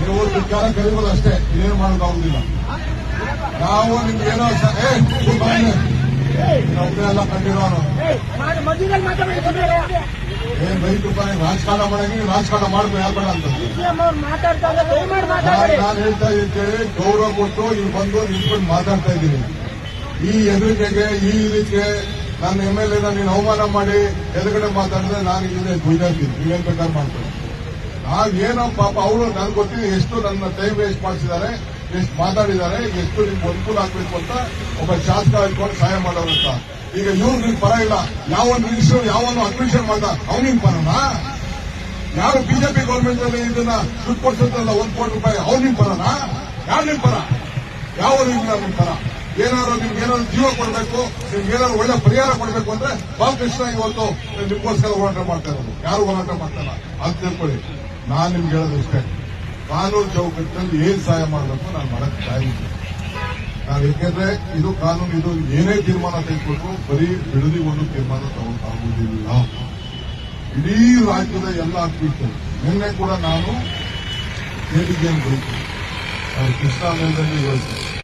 ನೀವು ಸರ್ಕಾರ ಕರಿಬೋದು ಅಷ್ಟೇ, ಇನ್ನೇನು ಮಾಡೋಕ್ಕಾಗುದಿಲ್ಲ ನಾವು ನಿಮ್ಗೆ ಏನೋ ಎಲ್ಲ ಕಂಡಿರೋನು. ಏನ್ ಬೈಕ್ ರೂಪಾಯಿ ರಾಜಕಾರಣ ಮಾಡಂಗಿ ರಾಜಕಾರಣ ಮಾಡ್ಬೇಕು, ಯಾರು ಬೇಡ ಅಂತ. ನಾನು ಹೇಳ್ತಾ ಇದ್ದೇನೆ ಗೌರವ ಕೊಟ್ಟು ಇಲ್ಲಿ ಬಂದು ನಿಂತ್ಕೊಂಡು ಮಾತಾಡ್ತಾ ಇದ್ದೀನಿ. ಈ ಹೆದರಿಕೆಗೆ ಈ ಇದಕ್ಕೆ ನನ್ನ ಎಂ ಎಲ್ ಎನ ನೀನು ಅವಮಾನ ಮಾಡಿ, ಎದುರುಗಡೆ ಮಾತಾಡಿದ್ರೆ ನಾನು ಇಲ್ಲದೆ ಗುಯ್ದಾಡ್ತೀನಿ ನೀವೇನ್ ಬೇಕಾದ್ರೆ ಮಾಡ್ತೀನಿ ನಾವೇನೋ ಪಾಪ ಅವರು ನನ್ಗೆ ಗೊತ್ತಿದೆ ಎಷ್ಟು ನನ್ನ ಟೈಮ್ ವೇಸ್ಟ್ ಮಾಡಿಸಿದ್ದಾರೆ ಎಷ್ಟು ಮಾತಾಡಿದ್ದಾರೆ ಎಷ್ಟು ನಿಮ್ಗೆ ಅನುಕೂಲ ಆಗ್ಬೇಕು ಅಂತ ಒಬ್ಬ ಶಾಸಕ ಇಟ್ಕೊಂಡು ಸಹಾಯ ಮಾಡೋರು ಅಂತ. ಈಗ ಇವ್ರು ನಿನ್ ಪರ ಇಲ್ಲ ಯಾವ ಮಿನಿಸ್ಟರ್ ಯಾವನು ಅಡ್ಮಿಷನ್ ಮಾಡ್ದ ಅವನಿಗೆ ಪರನಾ? ಯಾರು ಬಿಜೆಪಿ ಗೌರ್ಮೆಂಟ್ ಅಲ್ಲಿ ಇದನ್ನ ದುಡ್ಡು ಕೊಡ್ಸುತ್ತಲ್ಲ ಒಂದ್ ಕೋಟಿ ರೂಪಾಯಿ ಅವ್ನಿಗೆ ಬರೋಣ ಯಾರು ನಿಮ್ ಪರ? ಯಾವ ಇಲ್ಲ ನಿಮ್ ಪರ? ಏನಾದ್ರು ನಿಮ್ಗೆ ಏನಾದ್ರು ಜೀವ ಕೊಡಬೇಕು, ನಿಮ್ಗೆ ಏನಾದ್ರು ಒಳ್ಳೆ ಪರಿಹಾರ ಕೊಡ್ಬೇಕು ಅಂದ್ರೆ ಬಾಲಕೃಷ್ಣ ಇವತ್ತು ನಿಮ್ಗೋಸ್ಕರ ಹೋರಾಟ ಮಾಡ್ತಾ ಇರೋದು. ಯಾರು ಹೋರಾಟ ಮಾಡ್ತಾರ? ಅಂತ ತಿಳ್ಕೊಳ್ಳಿ. ನಾನ್ ನಿಮ್ಗೆ ಹೇಳೋದು ಇಷ್ಟೇ ಕಾನೂನು ಚೌಕಟ್ಟಿನಲ್ಲಿ ಏನ್ ಸಹಾಯ ಮಾಡಬೇಕು ನಾನು ಮಾಡಕ್ ತಯಾರಿದ್ದೆ ನಾನು ಯಾಕೆಂದ್ರೆ ಇದು ಕಾನೂನು, ಇದು ಏನೇ ತೀರ್ಮಾನ ತೆಗೆದುಕೊಟ್ರು ಬರೀ ಬಿಡದಿ ಒಂದು ತೀರ್ಮಾನ ತಗೊಂಡಾಗುವುದಿಲ್ಲ ಇಡೀ ರಾಜ್ಯದ ಎಲ್ಲ ಅಫೀಷಿಯಲ್ ನಿನ್ನೆ ಕೂಡ ನಾನು ಹೇಳಿದ್ದೇನೆ ಬರೀತೀನಿ ಕೃಷ್ಣ ಹೇಳ್ತೇನೆ ಇವತ್ತು